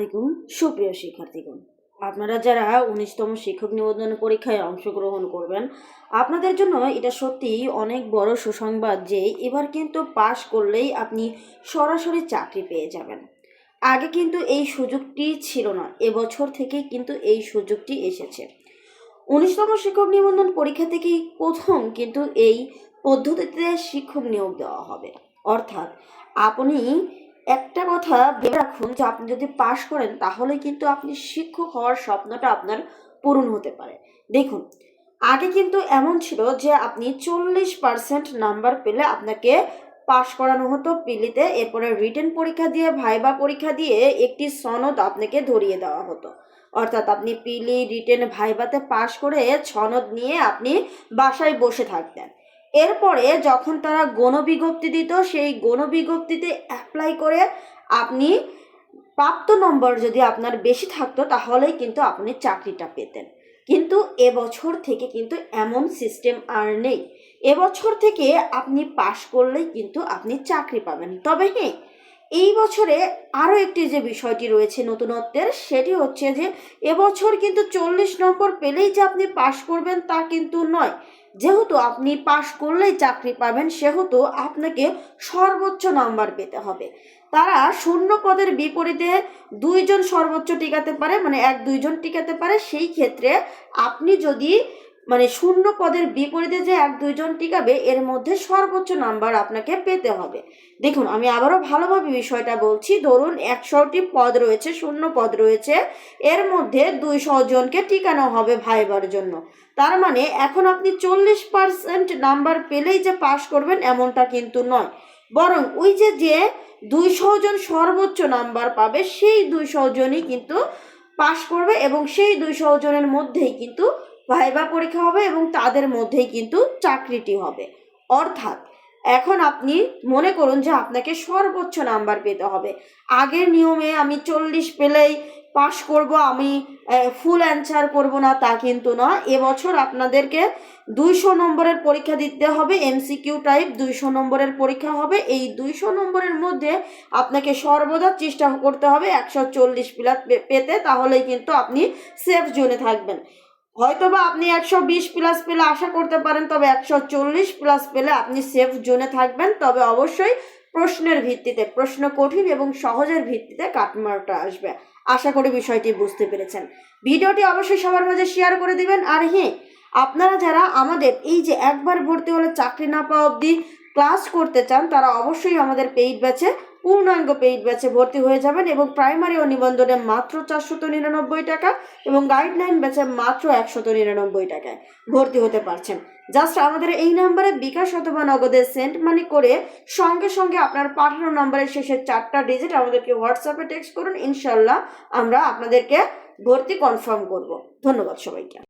আলাইকুম, সুপ্রিয় শিক্ষার্থীগণ। আপনারা যারা উনিশতম শিক্ষক নিবন্ধন পরীক্ষায় অংশগ্রহণ করবেন, আপনাদের জন্য এটা সত্যিই অনেক বড় সুসংবাদ যে এবার কিন্তু পাশ করলেই আপনি সরাসরি চাকরি পেয়ে যাবেন। আগে কিন্তু এই সুযোগটি ছিল না, এবছর থেকেই কিন্তু এই সুযোগটি এসেছে। উনিশতম শিক্ষক নিবন্ধন পরীক্ষা থেকেই প্রথম কিন্তু এই পদ্ধতিতে শিক্ষক নিয়োগ দেওয়া হবে। অর্থাৎ আপনি একটা কথা ভেবে রাখুন যে আপনি যদি পাশ করেন, তাহলে কিন্তু আপনি শিক্ষক হওয়ার স্বপ্নটা আপনার পূরণ হতে পারে। দেখুন, আগে কিন্তু এমন ছিল যে আপনি চল্লিশ পার্সেন্ট নাম্বার পেলে আপনাকে পাশ করানো হতো পিলিতে, এরপরে রিটেন পরীক্ষা দিয়ে, ভাইবা পরীক্ষা দিয়ে একটি সনদ আপনাকে ধরিয়ে দেওয়া হতো। অর্থাৎ আপনি পিলি, রিটেন, ভাইবাতে পাশ করে সনদ নিয়ে আপনি বাসায় বসে থাকতেন। এরপরে যখন তারা গণবিজ্ঞপ্তি দিত, সেই গণবিজ্ঞপ্তিতে অ্যাপ্লাই করে আপনি প্রাপ্ত নম্বর যদি আপনার বেশি থাকতো, তাহলেই কিন্তু আপনি চাকরিটা পেতেন। কিন্তু এবছর থেকে কিন্তু এমন সিস্টেম আর নেই। এবছর থেকে আপনি পাশ করলেই কিন্তু আপনি চাকরি পাবেন। তবে হ্যাঁ এই বছরে আরও একটি যে বিষয়টি রয়েছে নতুনত্বের, সেটি হচ্ছে যে এবছর কিন্তু চল্লিশ নম্বর পেলেই যে আপনি পাশ করবেন তা কিন্তু নয়। যেহেতু আপনি পাশ করলেই চাকরি পাবেন, সেহেতু আপনাকে সর্বোচ্চ নাম্বার পেতে হবে। তারা শূন্য পদের বিপরীতে দুইজন সর্বোচ্চ টিকাতে পারে মানে এক দুইজন টিকাতে পারে। সেই ক্ষেত্রে আপনি যদি মানে শূন্য পদের বিপরীতে যে এক দুইজন টিকাবে, এর মধ্যে সর্বোচ্চ নাম্বার আপনাকে পেতে হবে। দেখুন, আমি আবারও ভালোভাবে বিষয়টা বলছি। ধরুন, একশোটি পদ রয়েছে, শূন্য পদ রয়েছে, এর মধ্যে দুইশো জনকে টিকানো হবে ভাইবার জন্য। তার মানে এখন আপনি চল্লিশ পার্সেন্ট নাম্বার পেলেই যে পাশ করবেন, এমনটা কিন্তু নয়। বরং ওই যে যে দুইশো জন সর্বোচ্চ নাম্বার পাবে, সেই দুইশো জনই কিন্তু পাশ করবে এবং সেই দুইশো জনের মধ্যেই কিন্তু ভাইবা পরীক্ষা হবে এবং তাদের মধ্যেই কিন্তু চাকরিটি হবে। অর্থাৎ এখন আপনি মনে করুন যে আপনাকে সর্বোচ্চ নাম্বার পেতে হবে। আগের নিয়মে আমি চল্লিশ পেলেই পাশ করব, আমি ফুল অ্যান্সার করব না তা কিন্তু না এবছর আপনাদেরকে দুইশো নম্বরের পরীক্ষা দিতে হবে এমসিকিউ টাইপ দুইশো নম্বরের পরীক্ষা হবে। এই দুইশো নম্বরের মধ্যে আপনাকে সর্বদা চেষ্টা করতে হবে একশো চল্লিশ প্লাস পেতে, তাহলেই কিন্তু আপনি সেফ জোনে থাকবেন। হয়তোবা আপনি একশো বিশ প্লাস পেলে আশা করতে পারেন, তবে একশো চল্লিশ প্লাস পেলে আপনি সেফ জোনে থাকবেন। তবে অবশ্যই প্রশ্নের ভিত্তিতে, প্রশ্ন কঠিন এবং সহজের ভিত্তিতে কাটমারটা আসবে। আশা করি বিষয়টি বুঝতে পেরেছেন। ভিডিওটি অবশ্যই সবার মাঝে শেয়ার করে দিবেন। আর হ্যাঁ আপনারা যারা আমাদের এই যে একবার ভর্তি হলে চাকরি না পাওয়া অবধি ক্লাস করতে চান, তারা অবশ্যই আমাদের পেইড ব্যাচে, পূর্ণাঙ্গ পেইড ব্যাচে ভর্তি হয়ে যাবেন এবং প্রাইমারি ও নিবন্ধনে মাত্র চারশত নিরানব্বই টাকা এবং গাইডলাইন ব্যাচে মাত্র একশত নিরানব্বই টাকায় ভর্তি হতে পারছেন। জাস্ট আমাদের এই নাম্বারে বিকাশ অথবা নগদে সেন্ট মানি করে সঙ্গে সঙ্গে আপনার পাঠানো নম্বরের শেষের চারটা ডিজিট আমাদেরকে হোয়াটসঅ্যাপে টেক্সট করুন ইনশাল্লাহ আমরা আপনাদেরকে ভর্তি কনফার্ম করব। ধন্যবাদ সবাইকে।